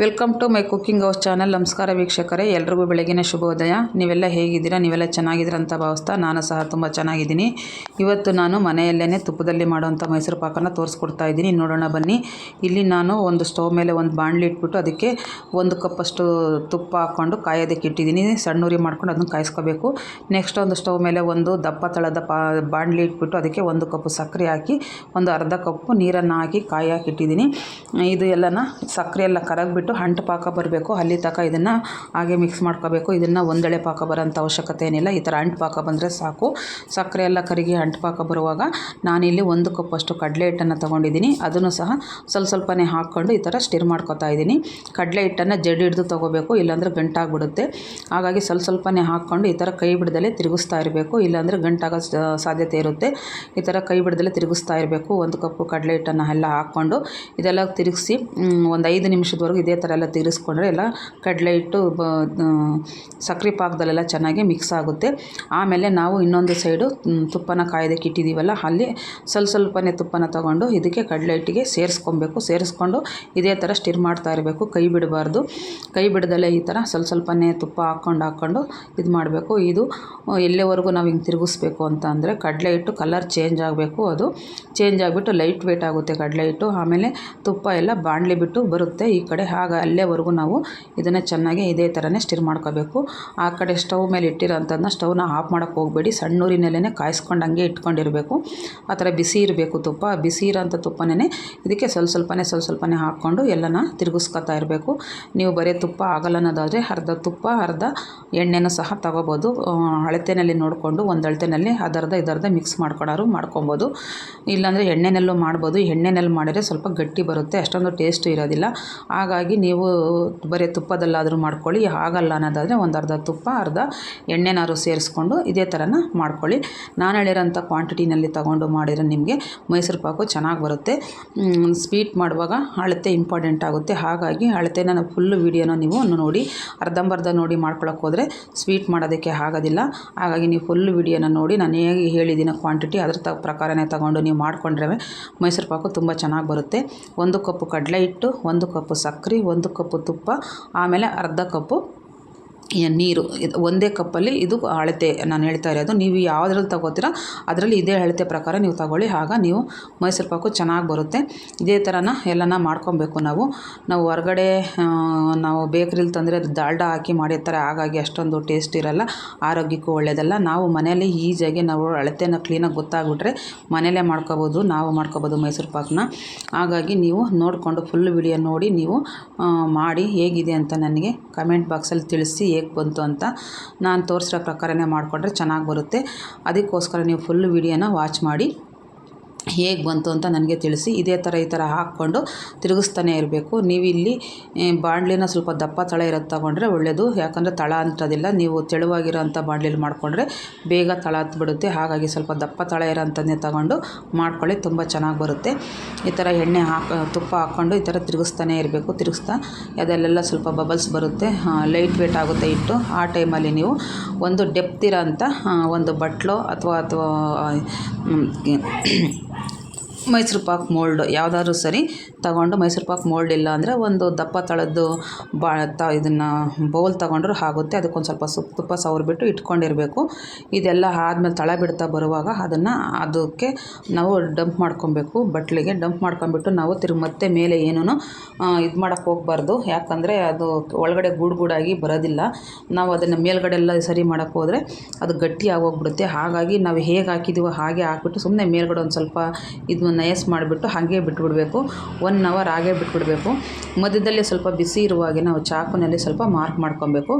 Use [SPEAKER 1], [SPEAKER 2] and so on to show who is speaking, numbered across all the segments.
[SPEAKER 1] Welcome to my cooking house channel. ನಮಸ್ಕಾರ ವೀಕ್ಷಕರೇ, ಎಲ್ರಿಗೂ ಬೆಳಗಿನ ಶುಭೋದಯ. ನೀವೆಲ್ಲ ಹೇಗಿದ್ದೀರಾ? ನೀವೆಲ್ಲ ಚೆನ್ನಾಗಿದ್ದೀರಾ ಅಂತ ಭಾವಿಸ್ತಾ ನಾನು ಸಹ ತುಂಬ ಚೆನ್ನಾಗಿದ್ದೀನಿ. ಇವತ್ತು ನಾನು ಮನೆಯಲ್ಲೇ ತುಪ್ಪದಲ್ಲಿ ಮಾಡುವಂಥ ಮೈಸೂರು ಪಾಕನ ತೋರಿಸ್ಕೊಡ್ತಾ ಇದ್ದೀನಿ. ನೋಡೋಣ ಬನ್ನಿ. ಇಲ್ಲಿ ನಾನು ಒಂದು ಸ್ಟವ್ ಮೇಲೆ ಒಂದು ಬಾಣಲಿ ಇಟ್ಬಿಟ್ಟು ಅದಕ್ಕೆ ಒಂದು ಕಪ್ಪಷ್ಟು ತುಪ್ಪ ಹಾಕ್ಕೊಂಡು ಕಾಯೋದಕ್ಕೆ ಇಟ್ಟಿದ್ದೀನಿ. ಸಣ್ಣೂರಿ ಮಾಡ್ಕೊಂಡು ಅದನ್ನು ಕಾಯಿಸ್ಕೋಬೇಕು. ನೆಕ್ಸ್ಟ್ ಒಂದು ಸ್ಟವ್ ಮೇಲೆ ಒಂದು ದಪ್ಪ ತಳದ ಪಾ, ಬಾಣಲಿ ಇಟ್ಬಿಟ್ಟು ಅದಕ್ಕೆ ಒಂದು ಕಪ್ಪು ಸಕ್ಕರೆ ಹಾಕಿ, ಒಂದು ಅರ್ಧ ಕಪ್ಪು ನೀರನ್ನು ಹಾಕಿ ಕಾಯಿ ಹಾಕಿ ಇಟ್ಟಿದ್ದೀನಿ. ಇದು ಎಲ್ಲನ ಸಕ್ಕರೆ ಎಲ್ಲ ಕರಗಿಬಿಟ್ಟು ಅಂಟು ಪಾಕ ಬರಬೇಕು. ಅಲ್ಲಿ ತನಕ ಇದನ್ನು ಹಾಗೆ ಮಿಕ್ಸ್ ಮಾಡ್ಕೋಬೇಕು. ಇದನ್ನು ಒಂದೆಳೆ ಪಾಕ ಬರೋಂಥ ಅವಶ್ಯಕತೆ ಏನಿಲ್ಲ. ಈ ಥರ ಅಂಟು ಪಾಕ ಬಂದರೆ ಸಾಕು. ಸಕ್ಕರೆ ಎಲ್ಲ ಕರಿಗಿ ಅಂಟು ಪಾಕ ಬರುವಾಗ ನಾನಿಲ್ಲಿ ಒಂದು ಕಪ್ಪಷ್ಟು ಕಡಲೆ ಹಿಟ್ಟನ್ನು ತೊಗೊಂಡಿದ್ದೀನಿ. ಅದನ್ನು ಸಹ ಸ್ವಲ್ಪ ಸ್ವಲ್ಪನೇ ಹಾಕ್ಕೊಂಡು ಈ ಥರ ಸ್ಟಿರ್ ಮಾಡ್ಕೊತಾ ಇದ್ದೀನಿ. ಕಡಲೆ ಹಿಟ್ಟನ್ನು ಜಡಿ ಹಿಡಿದು ತೊಗೋಬೇಕು. ಇಲ್ಲಾಂದರೆ ಗಂಟಾಗ್ಬಿಡುತ್ತೆ. ಹಾಗಾಗಿ ಸ್ವಲ್ಪ ಸ್ವಲ್ಪನೇ ಹಾಕ್ಕೊಂಡು ಈ ಥರ ಕೈ ಬಿಡದಲ್ಲೇ ತಿರುಗಿಸ್ತಾ ಇರಬೇಕು. ಇಲ್ಲಾಂದರೆ ಗಂಟಾಗೋ ಸಾಧ್ಯತೆ ಇರುತ್ತೆ. ಈ ಥರ ಕೈ ಬಿಡದಲ್ಲೇ ತಿರುಗಿಸ್ತಾ ಇರಬೇಕು. ಒಂದು ಕಪ್ಪು ಕಡಲೆ ಹಿಟ್ಟನ್ನು ಎಲ್ಲ ಹಾಕ್ಕೊಂಡು ಇದೆಲ್ಲ ತಿರುಗಿಸಿ ಒಂದು ಐದು ನಿಮಿಷದವರೆಗೂ ಇದೇ ಥರ ಎಲ್ಲ ತಿರುಗಿಸ್ಕೊಂಡ್ರೆ ಎಲ್ಲ ಕಡಲೆ ಹಿಟ್ಟು ಬ ಸಕ್ಕರೆ ಪಾಕದಲ್ಲೆಲ್ಲ ಚೆನ್ನಾಗಿ ಮಿಕ್ಸ್ ಆಗುತ್ತೆ. ಆಮೇಲೆ ನಾವು ಇನ್ನೊಂದು ಸೈಡು ತುಪ್ಪನ ಕಾಯೋದಕ್ಕೆ ಇಟ್ಟಿದ್ದೀವಲ್ಲ ಅಲ್ಲಿ ಸ್ವಲ್ಪ ಸ್ವಲ್ಪನೇ ತುಪ್ಪನ ತಗೊಂಡು ಇದಕ್ಕೆ ಕಡಲೆ ಹಿಟ್ಟಿಗೆ ಸೇರಿಸ್ಕೊಬೇಕು. ಸೇರಿಸ್ಕೊಂಡು ಇದೇ ಥರ ಸ್ಟಿರ್ ಮಾಡ್ತಾ ಇರಬೇಕು, ಕೈ ಬಿಡಬಾರ್ದು. ಕೈ ಬಿಡದಲ್ಲೇ ಈ ಥರ ಸ್ವಲ್ಪ ಸ್ವಲ್ಪನೇ ತುಪ್ಪ ಹಾಕ್ಕೊಂಡು ಹಾಕ್ಕೊಂಡು ಇದು ಮಾಡಬೇಕು. ಇದು ಎಲ್ಲೇವರೆಗೂ ಎಲ್ಲಿವರೆಗೂ ನಾವು ಹಿಂಗೆ ತಿರುಗಿಸ್ಬೇಕು ಅಂತ ಅಂದರೆ ಕಡಲೆ ಹಿಟ್ಟು ಕಲರ್ ಚೇಂಜ್ ಆಗಬೇಕು ಅದು. ಚೇಂಜ್ ಆಗಿಬಿಟ್ಟು ಲೈಟ್ ವೇಟ್ ಆಗುತ್ತೆ ಕಡಲೆ ಹಿಟ್ಟು. ಆಮೇಲೆ ತುಪ್ಪ ಎಲ್ಲ ಬಾಣಲಿ ಬಿಟ್ಟು ಬರುತ್ತೆ ಈ ಕಡೆ. ಆಗ ಅಲ್ಲೇವರೆಗೂ ನಾವು ಇದನ್ನು ಚೆನ್ನಾಗಿ ಇದೇ ಥರನೇ ಸ್ಟಿರ್ ಮಾಡ್ಕೋಬೇಕು. ಆ ಕಡೆ ಸ್ಟವ್ ಮೇಲೆ ಇಟ್ಟಿರೋಂಥದ್ದನ್ನ ಸ್ಟವ್ನ ಆಫ್ ಮಾಡೋಕ್ಕೆ ಹೋಗಬೇಡಿ. ಸಣ್ಣೂರಿನಲ್ಲೇ ಕಾಯಿಸ್ಕೊಂಡು ಹಂಗೆ ಇಟ್ಕೊಂಡಿರಬೇಕು. ಆ ಥರ ಬಿಸಿ ಇರಬೇಕು ತುಪ್ಪ. ಬಿಸಿ ಇರೋಂಥ ತುಪ್ಪನೇ ಇದಕ್ಕೆ ಸ್ವಲ್ಪ ಸ್ವಲ್ಪನೇ ಸ್ವಲ್ಪ ಸ್ವಲ್ಪನೇ ಹಾಕ್ಕೊಂಡು ಎಲ್ಲನ ತಿರುಗಿಸ್ಕೊತಾ ಇರಬೇಕು. ನೀವು ಬರೀ ತುಪ್ಪ ಆಗಲ್ಲ ಅನ್ನೋದಾದರೆ ಅರ್ಧ ತುಪ್ಪ, ಅರ್ಧ ಎಣ್ಣೆನೂ ಸಹ ತಗೋಬೋದು. ಅಳತೆನಲ್ಲಿ ನೋಡಿಕೊಂಡು ಒಂದು ಅಳತೆನಲ್ಲಿ ಅದರ್ಧ, ಇದರ್ಧ ಮಿಕ್ಸ್ ಮಾಡ್ಕೊಳೋರು ಮಾಡ್ಕೊಬೋದು. ಇಲ್ಲಾಂದರೆ ಎಣ್ಣೆನಲ್ಲೂ ಮಾಡ್ಬೋದು. ಎಣ್ಣೆನಲ್ಲಿ ಮಾಡಿದರೆ ಸ್ವಲ್ಪ ಗಟ್ಟಿ ಬರುತ್ತೆ. ಅಷ್ಟೊಂದು ಟೇಸ್ಟು ಇರೋದಿಲ್ಲ. ಹಾಗಾಗಿ ನೀವು ಬರೀ ತುಪ್ಪದಲ್ಲಾದರೂ ಮಾಡ್ಕೊಳ್ಳಿ ಆಗಲ್ಲ ಅನ್ನೋದಾದರೆ ಒಂದು ಅರ್ಧ ತುಪ್ಪ, ಅರ್ಧ ಎಣ್ಣೆನಾದ್ರು ಸೇರಿಸ್ಕೊಂಡು ಇದೇ ಥರನ ಮಾಡ್ಕೊಳ್ಳಿ. ನಾನು ಹೇಳಿರೋಂಥ ಕ್ವಾಂಟಿಟಿನಲ್ಲಿ ತಗೊಂಡು ಮಾಡಿದರೆ ನಿಮಗೆ ಮೈಸೂರು ಪಾಕು ಚೆನ್ನಾಗಿ ಬರುತ್ತೆ. ಸ್ವೀಟ್ ಮಾಡುವಾಗ ಅಳತೆ ಇಂಪಾರ್ಟೆಂಟ್ ಆಗುತ್ತೆ. ಹಾಗಾಗಿ ಅಳತೆನ ನಾನು ಫುಲ್ಲು ವೀಡಿಯೋನ ನೀವು ನೋಡಿ, ಅರ್ಧಂಬರ್ಧ ನೋಡಿ ಮಾಡ್ಕೊಳಕ್ಕೆ ಹೋದರೆ ಸ್ವೀಟ್ ಮಾಡೋದಕ್ಕೆ ಆಗೋದಿಲ್ಲ. ಹಾಗಾಗಿ ನೀವು ಫುಲ್ ವೀಡಿಯೋನ ನೋಡಿ, ನಾನು ಹೇಗೆ ಹೇಳಿದ್ದೀನಿ ಕ್ವಾಂಟಿಟಿ ಅದ್ರ ತ, ಪ್ರಕಾರನೇ ತಗೊಂಡು ನೀವು ಮಾಡಿಕೊಂಡ್ರೆ ಮೈಸೂರು ಪಾಕು ತುಂಬ ಚೆನ್ನಾಗಿ ಬರುತ್ತೆ. ಒಂದು ಕಪ್ಪು ಕಡಲೆ ಹಿಟ್ಟು, ಒಂದು ಕಪ್ಪು ಸಕ್ಕರೆ ಒಂದು ಕಪ್ಪು ತುಪ್ಪ ಆಮೇಲೆ ಅರ್ಧ ಕಪ್ಪು ನೀರು ಇದು ಒಂದೇ ಕಪ್ಪಲ್ಲಿ ಇದು ಅಳತೆ ನಾನು ಹೇಳ್ತಾ ಇರೋದು. ನೀವು ಯಾವುದ್ರಲ್ಲಿ ತಗೋತೀರ, ಅದರಲ್ಲಿ ಇದೇ ಅಳತೆ ಪ್ರಕಾರ ನೀವು ತಗೊಳ್ಳಿ. ಆಗ ನೀವು ಮೈಸೂರು ಪಾಕು ಚೆನ್ನಾಗಿ ಬರುತ್ತೆ. ಇದೇ ಥರನ ಎಲ್ಲನ ಮಾಡ್ಕೊಬೇಕು ನಾವು. ನಾವು ಹೊರಗಡೆ ನಾವು ಬೇಕ್ರಿಲಿ ತಂದರೆ ಅದು ದಾಲ್ಡ ಹಾಕಿ ಮಾಡಿರ್ತಾರೆ ಹಾಗಾಗಿ ಅಷ್ಟೊಂದು ಟೇಸ್ಟ್ ಇರಲ್ಲ, ಆರೋಗ್ಯಕ್ಕೂ ಒಳ್ಳೆಯದಲ್ಲ ನಾವು ಮನೆಯಲ್ಲಿ ಈಸಿಯಾಗಿ ನಾವು ಅಳತೆನ ಕ್ಲೀನಾಗಿ ಗೊತ್ತಾಗ್ಬಿಟ್ರೆ ಮನೆಯಲ್ಲೇ ಮಾಡ್ಕೋಬೋದು, ನಾವು ಮಾಡ್ಕೋಬೋದು ಮೈಸೂರು ಪಾಕನ್ನ ಹಾಗಾಗಿ ನೀವು ನೋಡಿಕೊಂಡು ಫುಲ್ ವಿಡಿಯೋ ನೋಡಿ ನೀವು ಮಾಡಿ ಹೇಗಿದೆ ಅಂತ ನನಗೆ ಕಮೆಂಟ್ ಬಾಕ್ಸಲ್ಲಿ ತಿಳಿಸಿ ಹೇಗೆ ಬಂತು ಅಂತ ನಾನು ತೋರಿಸಿರೋ ಪ್ರಕಾರನೇ ಮಾಡಿಕೊಂಡ್ರೆ ಚೆನ್ನಾಗಿ ಬರುತ್ತೆ. ಅದಕ್ಕೋಸ್ಕರ ನೀವು ಫುಲ್ ವಿಡಿಯೋನ ವಾಚ್ ಮಾಡಿ. ಹೇಗೆ ಬಂತು ಅಂತ ನನಗೆ ತಿಳಿಸಿ ಇದೇ ಥರ ಈ ಥರ ಹಾಕ್ಕೊಂಡು ತಿರುಗಿಸ್ತಾನೆ ಇರಬೇಕು. ನೀವು ಇಲ್ಲಿ ಆ, ಬಾಣಲಿನ ಸ್ವಲ್ಪ ದಪ್ಪ ತಳ ಇರೋದು ತಗೊಂಡ್ರೆ ಒಳ್ಳೆಯದು ಯಾಕಂದರೆ ತಳ ಅಂತದಿಲ್ಲ ನೀವು ತೆಳುವಾಗಿರೋಂಥ ಬಾಣಲಿಲಿ ಮಾಡಿಕೊಂಡ್ರೆ ಬೇಗ ತಳ ಹತ್ಬಿಡುತ್ತೆ ಹಾಗಾಗಿ ಸ್ವಲ್ಪ ದಪ್ಪ ತಳ ಇರೋಂಥದ್ದೇ ತಗೊಂಡು ಮಾಡ್ಕೊಳ್ಳಿ. ತುಂಬ ಚೆನ್ನಾಗಿ ಬರುತ್ತೆ. ಈ ಥರ ಎಣ್ಣೆ ಹಾಕಿ ತುಪ್ಪ ಹಾಕ್ಕೊಂಡು ಈ ಥರ ತಿರುಗಿಸ್ತಾನೆ ಇರಬೇಕು. ತಿರುಗಿಸ್ತಾ ಅದಲ್ಲೆಲ್ಲ ಸ್ವಲ್ಪ ಬಬಲ್ಸ್ ಬರುತ್ತೆ. ಲೈಟ್ ವೇಟ್ ಆಗುತ್ತೆ ಇಟ್ಟು ಆ ಟೈಮಲ್ಲಿ ನೀವು ಒಂದು ಡೆಪ್ತ್ ಅಂತ ಒಂದು ಬಟ್ಲು ಅಥವಾ ಅಥವಾ ಮೈಸೂರು ಪಾಕ್ ಮೋಲ್ಡ್, ಯಾವುದಾದ್ರೂ ಸರಿ ತಗೊಂಡು ಮೈಸೂರು ಪಾಕ್ ಮೋಲ್ಡ್ ಇಲ್ಲ ಅಂದರೆ ಒಂದು ದಪ್ಪ ತಳದ್ದು ಬಾ, ತ, ಇದನ್ನು ಬೌಲ್ ತಗೊಂಡ್ರೂ ಆಗುತ್ತೆ. ಅದಕ್ಕೊಂದು ಸ್ವಲ್ಪ ಸುಪ್ಪ, ತುಪ್ಪ ಸವರ್ಬಿಟ್ಟು ಇಟ್ಕೊಂಡಿರಬೇಕು. ಇದೆಲ್ಲ ಆದಮೇಲೆ ತಳ ಬಿಡ್ತಾ ಬರುವಾಗ ಅದನ್ನು ಅದಕ್ಕೆ ನಾವು ಡಂಪ್ ಮಾಡ್ಕೊಬೇಕು. ಬಟ್ಲಿಗೆ ಡಂಪ್ ಮಾಡ್ಕೊಂಬಿಟ್ಟು ನಾವು ತಿರುಗಿ ಮತ್ತೆ ಮೇಲೆ ಏನೂ ಇದು ಮಾಡೋಕೆ ಹೋಗಬಾರ್ದು. ಯಾಕಂದರೆ ಅದು ಒಳಗಡೆ ಗೂಡು ಗೂಡಾಗಿ ಬರೋದಿಲ್ಲ. ನಾವು ಅದನ್ನು ಮೇಲ್ಗಡೆ ಎಲ್ಲ ಸರಿ ಮಾಡೋಕ್ಕೆ ಹೋದರೆ ಅದು ಗಟ್ಟಿ ಆಗೋಗ್ಬಿಡುತ್ತೆ. ಹಾಗಾಗಿ ನಾವು ಹೇಗೆ ಹಾಕಿದ್ದೀವೋ ಹಾಗೆ ಹಾಕ್ಬಿಟ್ಟು ಸುಮ್ಮನೆ ಮೇಲ್ಗಡೆ ಒಂದು ಸ್ವಲ್ಪ ಇದು ನಯಸ್ ಮಾಡಿಬಿಟ್ಟು ಹಾಗೆ ಬಿಟ್ಬಿಡಬೇಕು. ಒನ್ ಅವರ್ ಹಾಗೆ ಬಿಟ್ಬಿಡಬೇಕು. ಮಧ್ಯದಲ್ಲಿ ಸ್ವಲ್ಪ ಬಿಸಿ ಇರುವಾಗೆ ನಾವು ಚಾಕುನಲ್ಲಿ ಸ್ವಲ್ಪ ಮಾರ್ಕ್ ಮಾಡ್ಕೊಬೇಕು.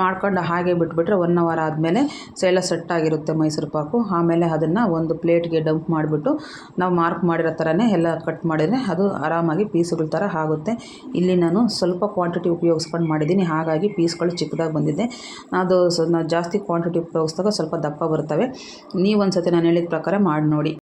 [SPEAKER 1] ಮಾಡ್ಕೊಂಡು ಹಾಗೆ ಬಿಟ್ಬಿಟ್ರೆ ಒನ್ ಅವರ್ ಆದಮೇಲೆ ಸೆಲ್ಲ ಸೆಟ್ ಆಗಿರುತ್ತೆ ಮೈಸೂರು ಪಾಕು. ಆಮೇಲೆ ಅದನ್ನು ಒಂದು ಪ್ಲೇಟ್ಗೆ ಡಂಪ್ ಮಾಡಿಬಿಟ್ಟು ನಾವು ಮಾರ್ಕ್ ಮಾಡಿರೋ ಥರನೇ ಎಲ್ಲ ಕಟ್ ಮಾಡಿದರೆ ಅದು ಆರಾಮಾಗಿ ಪೀಸುಗಳ ಥರ ಆಗುತ್ತೆ. ಇಲ್ಲಿ ನಾನು ಸ್ವಲ್ಪ ಕ್ವಾಂಟಿಟಿ ಉಪಯೋಗಿಸ್ಕೊಂಡು ಮಾಡಿದ್ದೀನಿ. ಹಾಗಾಗಿ ಪೀಸ್ಗಳು ಚಿಕ್ಕದಾಗಿ ಬಂದಿದೆ. ಅದು ನಾವು ಜಾಸ್ತಿ ಕ್ವಾಂಟಿಟಿ ಉಪಯೋಗಿಸ್ದಾಗ ಸ್ವಲ್ಪ ದಪ್ಪ ಬರ್ತವೆ. ನೀವು ಒಂದು ನಾನು ಹೇಳಿದ ಪ್ರಕಾರ ಮಾಡಿ ನೋಡಿ.